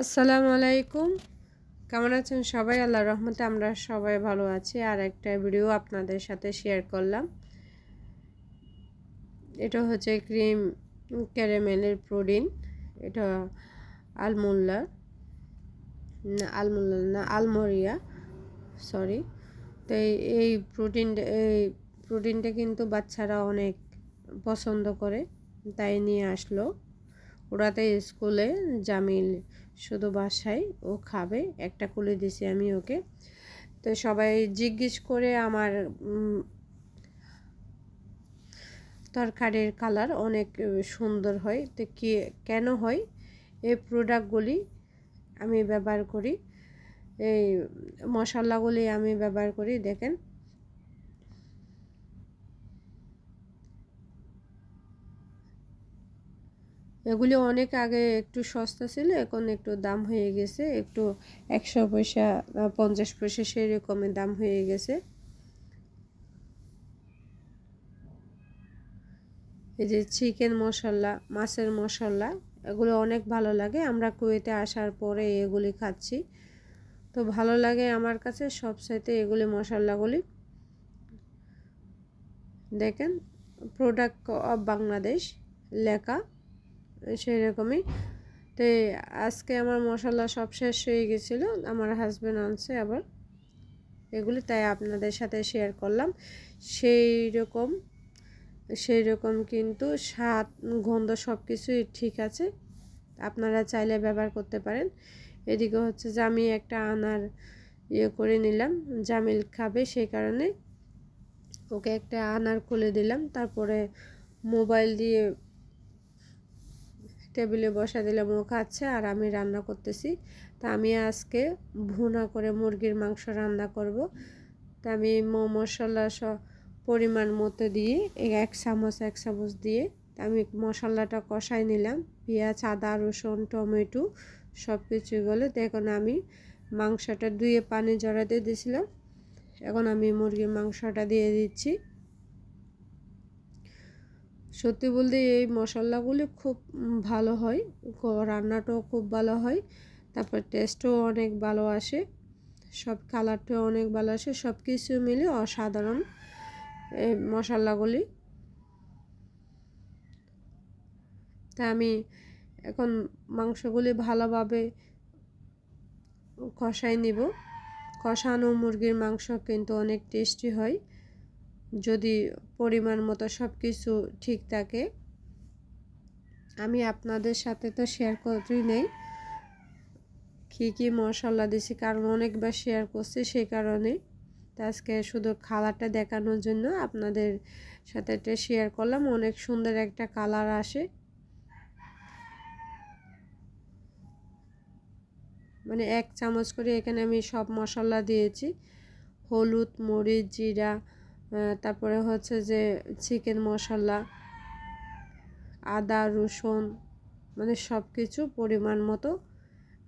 আসসালামু আলাইকুম। কেমন আছেন সবাই? আল্লাহ রহমতে আমরা সবাই ভালো আছি। আর একটা ভিডিও আপনাদের সাথে শেয়ার করলাম। এটা হচ্ছে ক্রিম ক্যারামেলের প্রোটিন এটা আলমোল্লার না, আলমোল্লা না, আলমরিয়া। সরি তো এই প্রোটিনটা এই প্রোটিনটা কিন্তু বাচ্চারা অনেক পছন্দ করে। তাই নিয়ে আসলো। ওরাতে স্কুলে জামিল শুধু বাসায় ও খাবে, একটা কুলে দিছি আমি ওকে। তো সবাই জিজ্ঞেস করে আমার তরকারির কালার অনেক সুন্দর হয়। তো কি, কেন হয়? এই প্রোডাক্টগুলি আমি ব্যবহার করি। এই মশলাগুলি আমি ব্যবহার করি, দেখেন। এগুলি অনেক আগে একটু সস্তা ছিল, এখন একটু দাম হয়ে গেছে। একটু একশো পয়সা পঞ্চাশ পয়সা সেই রকমের দাম হয়ে গেছে। এই যে চিকেন মশলা, মাছের মশলা, এগুলো অনেক ভালো লাগে। আমরা কুয়েতে আসার পরে এগুলি খাচ্ছি। তো ভালো লাগে আমার কাছে সবসাইতে এগুলি মশলাগুলি। দেখেন প্রোডাক্ট অফ বাংলাদেশ লেখা। সেই রকমই তো আজকে আমার মশলা সব শেষ হয়ে গেছিল, আমার হাজব্যান্ড আনছে আবার। এগুলি তাই আপনাদের সাথে শেয়ার করলাম। সেই রকম সেই রকম কিন্তু স্বাদ, গন্ধ সব কিছুই ঠিক আছে। আপনারা চাইলে ব্যবহার করতে পারেন। এদিকে হচ্ছে যে আমি একটা আনার ইয়ে করে নিলাম, জামিল খাবে সেই কারণে। ওকে একটা আনার খুলে দিলাম, তারপরে মোবাইল দিয়ে টেবিলে বসা দিলাম, ও খাচ্ছে আর আমি রান্না করতেছি। তা আমি আজকে ভুনা করে মুরগির মাংস রান্না করব। তা আমি মো মশলা পরিমাণ মতো দিয়ে এক চামচ এক চামচ দিয়ে আমি মশলাটা কষাই নিলাম। পেঁয়াজ, আদা, রসুন, টমেটো সব কিছু বলে এখন আমি মাংসটা ধুয়ে পানি জড়াতে দিয়েছিলাম। এখন আমি মুরগির মাংসটা দিয়ে দিচ্ছি। সত্যি বলতে এই মশলাগুলি খুব ভালো হয়। রান্নাটাও খুব ভালো হয়। তারপর টেস্টও অনেক ভালো আসে। সব কালারটাও অনেক ভালো আসে। সব কিছু মিলে অসাধারণ এই মশলাগুলি। তা আমি এখন মাংসগুলি ভালোভাবে কষাই নিব। কষানো মুরগির মাংস কিন্তু অনেক টেস্টি হয়। যদি পরিমাণ মতো সব কিছু ঠিক থাকে, আমি আপনাদের সাথে তো শেয়ার করি নেই। কী কী মশলা দিছি, কারণ অনেকবার শেয়ার করছি সেই কারণে। আজকে শুধু খালারটা দেখানোর জন্য আপনাদের সাথে এটা শেয়ার করলাম, অনেক সুন্দর একটা কালার আসে। মানে এক চামচ করে এখানে আমি সব মশলা দিয়েছি। হলুদ, মরিচ, জিরা তারপরে হচ্ছে যে চিকেন মশলা, আদা, রসুন মানে সব কিছু পরিমাণ মতো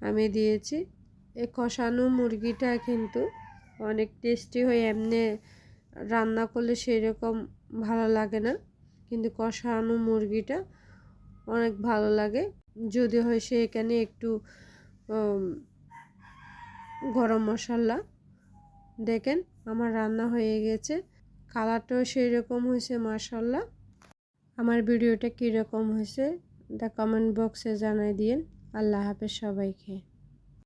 আমি দিয়েছি। এই কষানো মুরগিটা কিন্তু অনেক টেস্টি হয়ে, এমনি রান্না করলে সেই রকম ভালো লাগে না। কিন্তু কষানো মুরগিটা অনেক ভালো লাগে। যদি হয় সে এখানে একটু গরম মশলা দেখেন, আমার রান্না হয়ে গেছে। কালারটাও সেই রকম হয়েছে মার্শাল্লাহ আমার ভিডিওটা কীরকম হয়েছে দা কমেন্ট বক্সে জানাই দিন আল্লাহ হাফেজ সবাইকে।